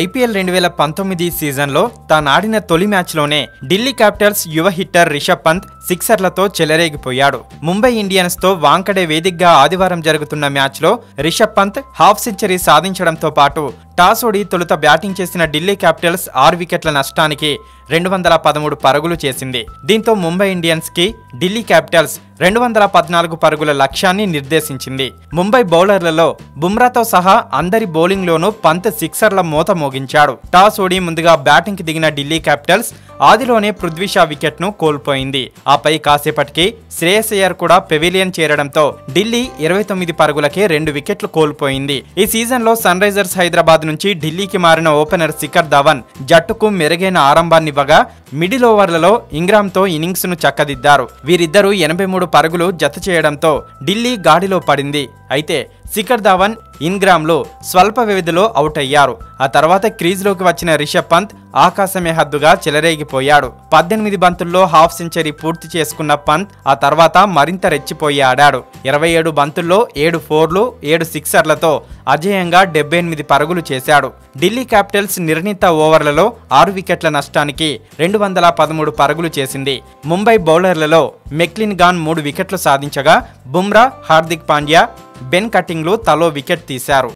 IPL రెండు వేల పంతొమ్మిది సీజన్లో తానాడిన తొలి మ్యాచ్లోనే ఢిల్లీ క్యాపిటల్స్ యువ హిట్టర్ రిషబ్ పంత్ సిక్సర్లతో చెలరేగిపోయాడు. ముంబై ఇండియన్స్తో వాంకడే వేదికగా ఆదివారం జరుగుతున్న మ్యాచ్లో రిషబ్ పంత్ హాఫ్ సెంచరీ సాధించడంతో పాటు టాస్ ఓడి తొలుత బ్యాటింగ్ చేసిన ఢిల్లీ క్యాపిటల్స్ ఆరు వికెట్ల నష్టానికి రెండు వందల పదమూడు పరుగులు చేసింది. దీంతో ముంబై ఇండియన్స్కి ఢిల్లీ క్యాపిటల్స్ రెండు వందల పద్నాలుగు పరుగుల లక్ష్యాన్ని నిర్దేశించింది. ముంబై బౌలర్లలో బుమ్రాతో సహా అందరి బౌలింగ్లోనూ పంత్ సిక్సర్ల మూత మోగించాడు. టాస్ ఓడి ముందుగా బ్యాటింగ్కి దిగిన ఢిల్లీ క్యాపిటల్స్ ఆదిలోనే పృథ్వీషా వికెట్ను కోల్పోయింది. ఆపై కాసేపటికి శ్రేయస్ అయ్యర్ కూడా పెవిలియన్ చేరడంతో ఢిల్లీ ఇరవై తొమ్మిది పరుగులకే రెండు వికెట్లు కోల్పోయింది. ఈ సీజన్లో సన్ రైజర్స్ హైదరాబాద్ నుంచి ఢిల్లీకి మారిన ఓపెనర్ శిఖర్ ధవన్ జట్టుకు మెరుగైన ఆరంభాన్నివ్వగా మిడిల్ ఓవర్లలో ఇంగ్రామ్తో ఇన్నింగ్స్ను చక్కదిద్దారు. వీరిద్దరూ ఎనభై మూడు పరుగులు జత చేయడంతో ఢిల్లీ గాడిలో పడింది. అయితే శిఖర్ ధవన్ ఇన్గ్రామ్లో స్వల్ప వ్యవధిలో అవుట్ అయ్యారు ఆ తర్వాత క్రీజ్లోకి వచ్చిన రిషబ్ పంత్ ఆకాశమే హద్దుగా చెలరేగిపోయాడు. పద్దెనిమిది బంతుల్లో హాఫ్ సెంచరీ పూర్తి చేసుకున్న పంత్ ఆ తర్వాత మరింత రెచ్చిపోయి ఆడాడు. ఇరవై ఏడు బంతుల్లో ఏడు ఫోర్లు ఏడు సిక్సర్లతో అజేయంగా డెబ్బై ఎనిమిది పరుగులు చేశాడు. ఢిల్లీ క్యాపిటల్స్ నిర్ణీత ఓవర్లలో ఆరు వికెట్ల నష్టానికి రెండు వందల పదమూడు పరుగులు చేసింది. ముంబై బౌలర్లలో మెక్లిన్ గాన్ మూడు వికెట్లు సాధించగా బుమ్రా హార్దిక్ పాండ్యా బెన్ కటింగ్లు తలో వికెట్ తీశారు.